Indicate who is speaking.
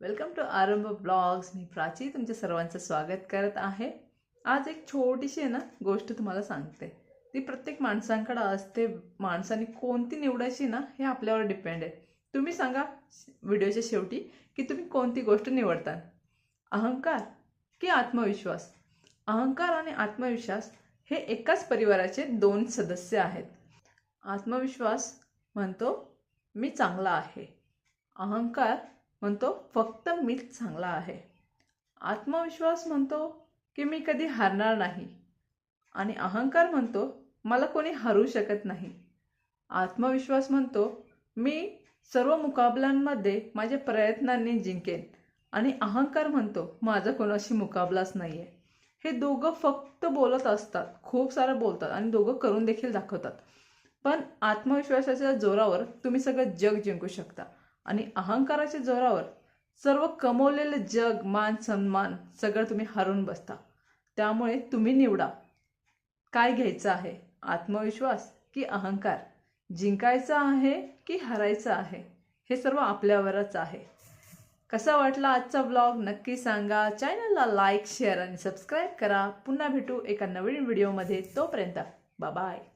Speaker 1: Welcome to आरंभ blogs मी प्राची तुमच्या सर्वांचं स्वागत करत आहे. आज एक छोटीशी आहे ना गोष्ट तुम्हाला सांगते. ती प्रत्येक माणसांकडे असते. माणसाने कोणती निवडायची ना हे आपल्यावर डिपेंड आहे. तुम्ही सांगा व्हिडिओच्या शेवटी की तुम्ही कोणती गोष्ट निवडता अहंकार की आत्मविश्वास? अहंकार आणि आत्मविश्वास हे एकाच परिवाराचे दोन सदस्य आहेत. आत्मविश्वास म्हणतो मी चांगला आहे. अहंकार म्हणतो फक्त मीच चांगला आहे. आत्मविश्वास म्हणतो की मी कधी हारणार नाही. आणि अहंकार म्हणतो मला कोणी हरू शकत नाही. आत्मविश्वास म्हणतो मी सर्व मुकाबल्यांमध्ये माझ्या प्रयत्नांनी जिंकेन. आणि अहंकार म्हणतो माझा कोणाशी मुकाबलाच नाही आहे हे दोघं फक्त बोलत असतात खूप सारं बोलतात आणि दोघं करून देखील दाखवतात. पण आत्मविश्वासाच्या जोरावर तुम्ही सगळं जग जिंकू शकता. आणि अहंकाराच्या जोरावर सर्व कमवलेलं जग मान सन्मान सगळं तुम्ही हरून बसता. त्यामुळे तुम्ही निवडा. काय घ्यायचं आहे? आत्मविश्वास की अहंकार? जिंकायचं आहे की हरायचं आहे? हे सर्व आपल्यावरच आहे. कसा वाटला आजचा ब्लॉग? नक्की सांगा. चॅनलला लाईक शेअर आणि सबस्क्राईब करा. पुन्हा भेटू एका नवीन व्हिडिओमध्ये. तोपर्यंत बाय.